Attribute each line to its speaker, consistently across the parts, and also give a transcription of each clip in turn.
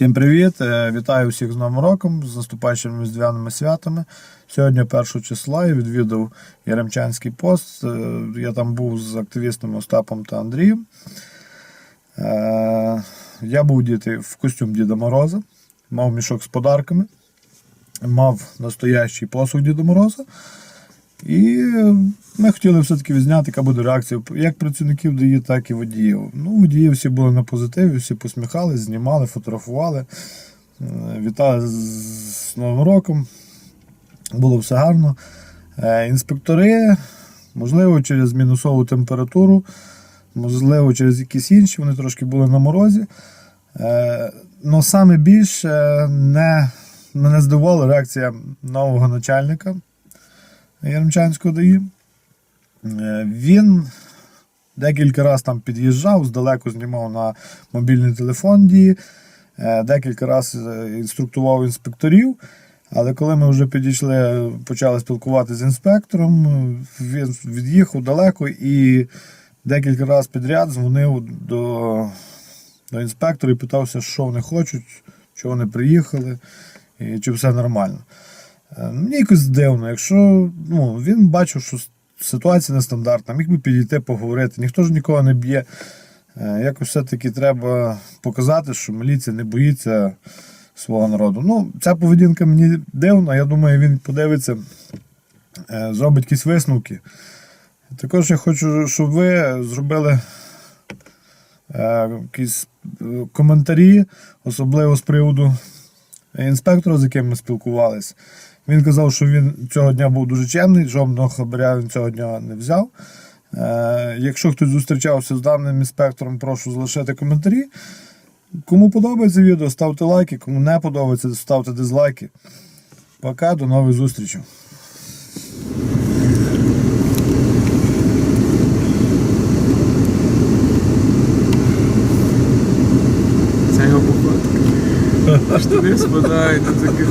Speaker 1: Всім привіт! Е, Вітаю всіх з Новим роком, з наступаючими різдвяними святами. Сьогодні 1 числа я відвідав Яремчанський пост. Е, Я там був з активістами Остапом та Андрієм. Е, Я був діти в костюм Діда Мороза, мав мішок з подарками, мав настоящий посуд Діда Мороза. І ми хотіли все-таки відзняти, яка буде реакція як працівників ДІ, так і водіїв. Ну, водії всі були на позитиві, всі посміхались, знімали, фотографували. Е, Вітали з з Новим роком. Було все гарно. Е, Інспектори, можливо, через мінусову температуру, можливо, через якісь інші, вони трошки були на морозі. Але саме більше не, мене здивувала реакція нового начальника. Яремчанського ДАІ. Е, Він декілька разів там під'їжджав, здалеку знімав на мобільний телефон дії, е, декілька разів е, інструктував інспекторів. Але коли ми вже підійшли, почали спілкуватися з інспектором, він від'їхав далеко і декілька разів підряд дзвонив до, до інспектора і питався, що вони хочуть, чого вони приїхали, і чи все нормально. Е, Мені якось дивно, якщо ну, він бачив, що ситуація нестандартна, міг би підійти поговорити, ніхто ж нікого не б'є. Е, Якось все-таки треба показати, що міліція не боїться свого народу. Ну, ця поведінка мені дивна, я думаю, він подивиться, е, зробить якісь висновки. Також я хочу, щоб ви зробили якісь коментарі, особливо з приводу інспектора, з яким ми спілкувалися. Він казав, що він цього дня був дуже чемний, жодного хабаря він цього дня не взяв. Е, якщо хтось зустрічався з даним інспектором, прошу залишити коментарі. Кому подобається відео, ставте лайки, кому не подобається, ставте дизлайки. Пока, до нових зустрічей.
Speaker 2: Це його походка. Аж туди спадає, то таке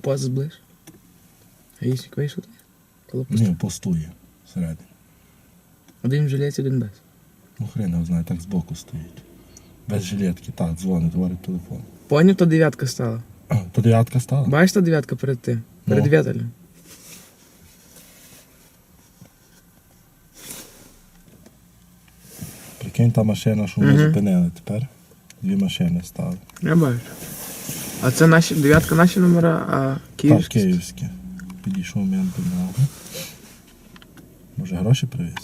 Speaker 2: ну пас зближ. А Ісік вийшов? Коло пост-
Speaker 3: Ні, постує всередині.
Speaker 2: Один в жилеті, один без.
Speaker 3: Ну хрен його знає, так збоку стоїть. Без жилетки, так, дзвонить, говорить телефон.
Speaker 2: Поняв, то дев'ятка стала.
Speaker 3: А, то дев'ятка стала?
Speaker 2: Бачиш, та дев'ятка перед тим? Перед
Speaker 3: Ну.
Speaker 2: вятелем.
Speaker 3: Прикинь, та машина, що ми
Speaker 2: Мгм.
Speaker 3: зупинили тепер. Дві машини стали.
Speaker 2: Я бачу. А це наші, дев'ятка наші номера, а київські?
Speaker 3: Так,
Speaker 2: київські.
Speaker 3: Підійшов мент до нього. Може гроші привіз?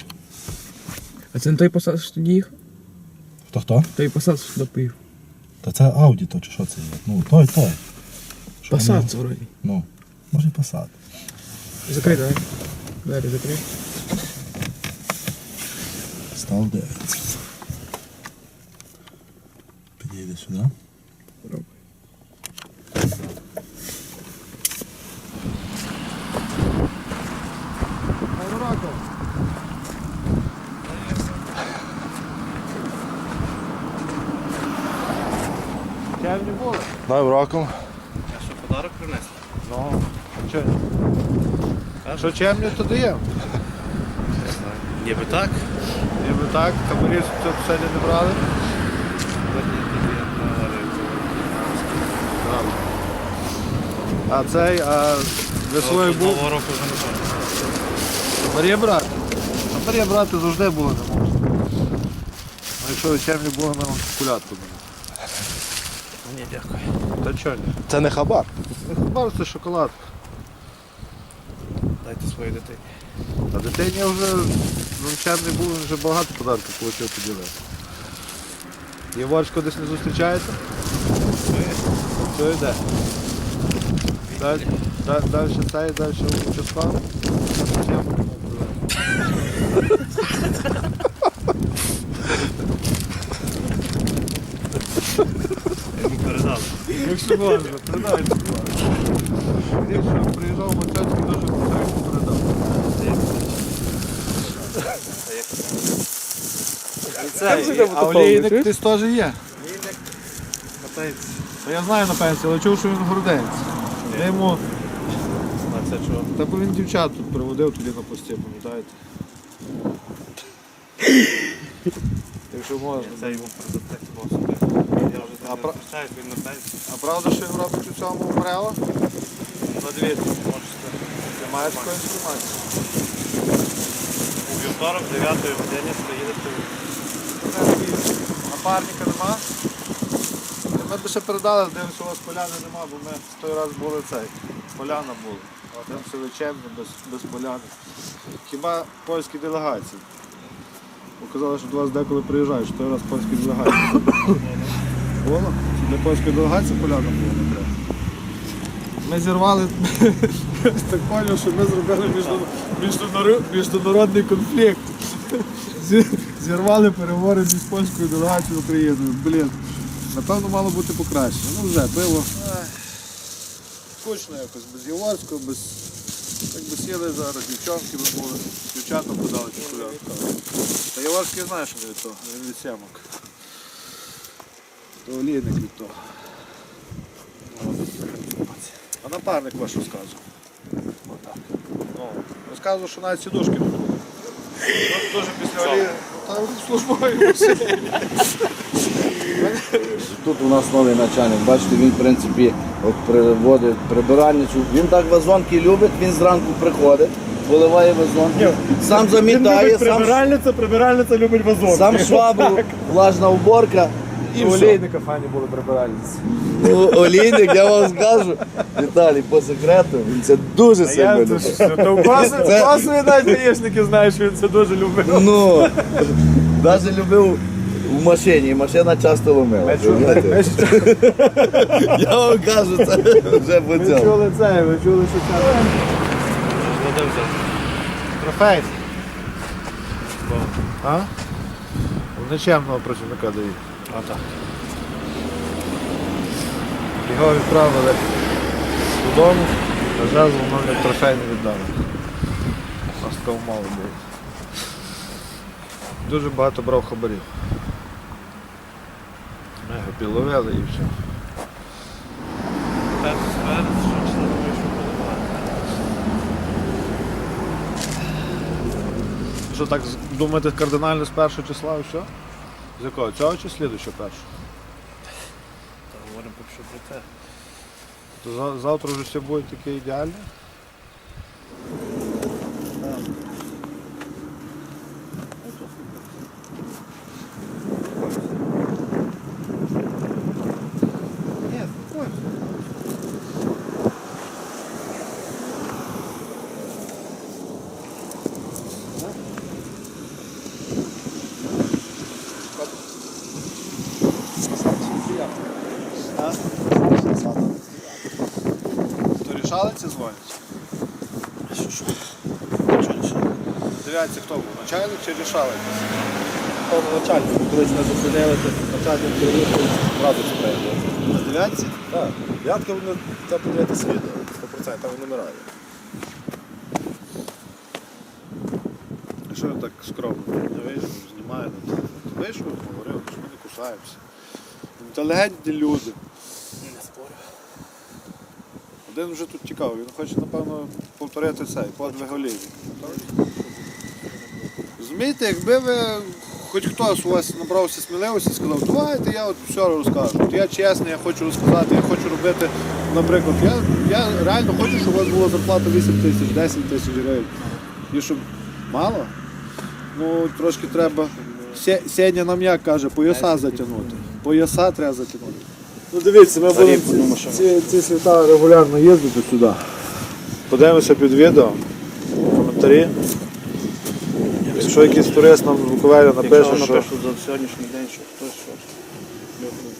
Speaker 2: А це не той посад, що тоді їхав?
Speaker 3: Хто хто?
Speaker 2: Той посад, що туди поїхав.
Speaker 3: Та це Ауді, то чи що це є? Ну, той, той. Що
Speaker 2: Посад, це вроді.
Speaker 3: Ну, може і посад.
Speaker 2: Закрий, давай. Двері закрий.
Speaker 3: Став дивиться. Підійде сюди.
Speaker 2: Пробуй.
Speaker 1: Були.
Speaker 3: Новим роком.
Speaker 2: Що подарок принесли?
Speaker 1: Ну, що? Що чемні, то даємо.
Speaker 2: Ніби так.
Speaker 1: Ніби так, хабарів це сьогодні не брали. А цей, а весною був.
Speaker 2: Нового року вже не можна.
Speaker 1: Хабарі брати. Хабарі брати завжди було не можна. Ну якщо чемні були, ми вам шоколадку дамо.
Speaker 2: Ні, дякую.
Speaker 1: Та чого ні?
Speaker 3: Це не хабар.
Speaker 1: Не хабар це шоколадка.
Speaker 2: Дайте своїй дитині.
Speaker 1: А дитині вже ну, чемний був, він вже багато подарків отримав поділив. Єворсько десь не зустрічаєте? Що йде? Далі, далі, далі цей, далі Вячеслав.
Speaker 2: Йому передали.
Speaker 1: Якщо можна, передайте, будь ласка. Якщо приїжджав Мацьоцький, дуже потрібно передав. А олійник десь теж є.
Speaker 2: Катається.
Speaker 1: Та я знаю на пенсії, але чув, що він гордець. Я йому,
Speaker 2: А це чого?
Speaker 1: та бо він дівчат тут приводив тоді на пості, пам'ятаєте? Якщо можна.
Speaker 2: Це йому. Я вже
Speaker 1: А
Speaker 2: не
Speaker 1: про-
Speaker 2: зустрічаюсь, він на пенсії.
Speaker 1: А правда, що він робить у цьому?
Speaker 2: На дві можете.
Speaker 1: Ти маєш такої інформації?
Speaker 2: У вівторок, 9 годині, приїдете.
Speaker 1: Напарника нема. Ми б ще передали, дивимося, у вас поляни нема, бо ми в той раз були цей. Поляна була. Там все вечерне, без, без поляни. Хіба польські делегації? Показали, що до вас деколи приїжджають, що той раз польські делегації. Було? Для польської делегації поляна була не треба. Ми зірвали так поняв, що ми зробили міжнарод- міжнарод- міжнародний конфлікт. Зірвали переговори між польською делегацією Україною. Блін. Напевно, мало бути покраще. Ну вже, пиво. Скучно якось, без Єворського, без. Якби сіли зараз, дівчонки би були, дівчатам подали чоколадку. Та Єворський знає, що від того, він від сямок. То олійник від того. А напарник ваш розказував. Ну, розказував, що навіть сідушки тут. Дуже після олії. Та в службовій.
Speaker 4: Тут у нас новий начальник, бачите, він в принципі от приводить прибиральницю. Він так вазонки любить, він зранку приходить, виливає вазонки, сам замітає, сам,
Speaker 5: Прибиральниця, прибиральниця любить вазон.
Speaker 4: сам швабру, влажна уборка. І все.
Speaker 1: олійника фані були прибиральниці.
Speaker 4: Ну, Олійник, я вам скажу, Віталій, по секрету, він це дуже сильно любить.
Speaker 5: То
Speaker 4: Це-
Speaker 5: класові навіть яєчники знають, що він це дуже любить.
Speaker 4: Ну, навіть любив в машині, і машина часто ломила. знаєте. Я вам кажу, це вже по
Speaker 1: Ви
Speaker 4: цьому.
Speaker 1: чули це, ви чули, що це трофей. А? Вони чемного працівника дають.
Speaker 2: А так.
Speaker 1: Його відправили додому, на жезл нам як трофей не віддали. У нас така умова. Дуже багато брав хабарів. Ми його підловили і все.
Speaker 2: Що
Speaker 1: так думаєте кардинально з першого числа і все? З якого? Цього чи слідуючого першого?
Speaker 2: Та говоримо поки що про те.
Speaker 1: То за- завтра вже все буде таке ідеальне? То рішалиці дзвонять?
Speaker 2: Що що?
Speaker 1: Дивіться, хто був, начальник чи рішалець?
Speaker 3: Начальник, колись не зупинили, то начальник приїхав, зразу справді.
Speaker 1: На дев'ятці?
Speaker 3: Так, дев'ятка вони та подивитися відео, 100% там.
Speaker 1: А що ви так скромно? Не вийшов, знімає. Вийшов, говорив, що ми не кусаємося. Інтелігентні люди. Один вже тут тікав, він хоче, напевно, повторити цей, подвиг Олівії. Розумієте, якби ви хоч хтось у вас набрався сміливості і сказав, давайте я от все розкажу. От я чесний, я хочу розказати, я хочу робити, наприклад, я, я реально хочу, щоб у вас була зарплата 8 тисяч, 10 тисяч гривень. І щоб мало, ну трошки треба. Се- Сеня нам як каже, пояса затягнути. Пояса треба затягнути. Ну дивіться, ми будемо ці, ці, ці свята регулярно їздити сюди. Подивимося під відео, коментарі. Якщо якийсь турист нам в Буковелі напише, що
Speaker 3: за сьогоднішній день, що хтось щось.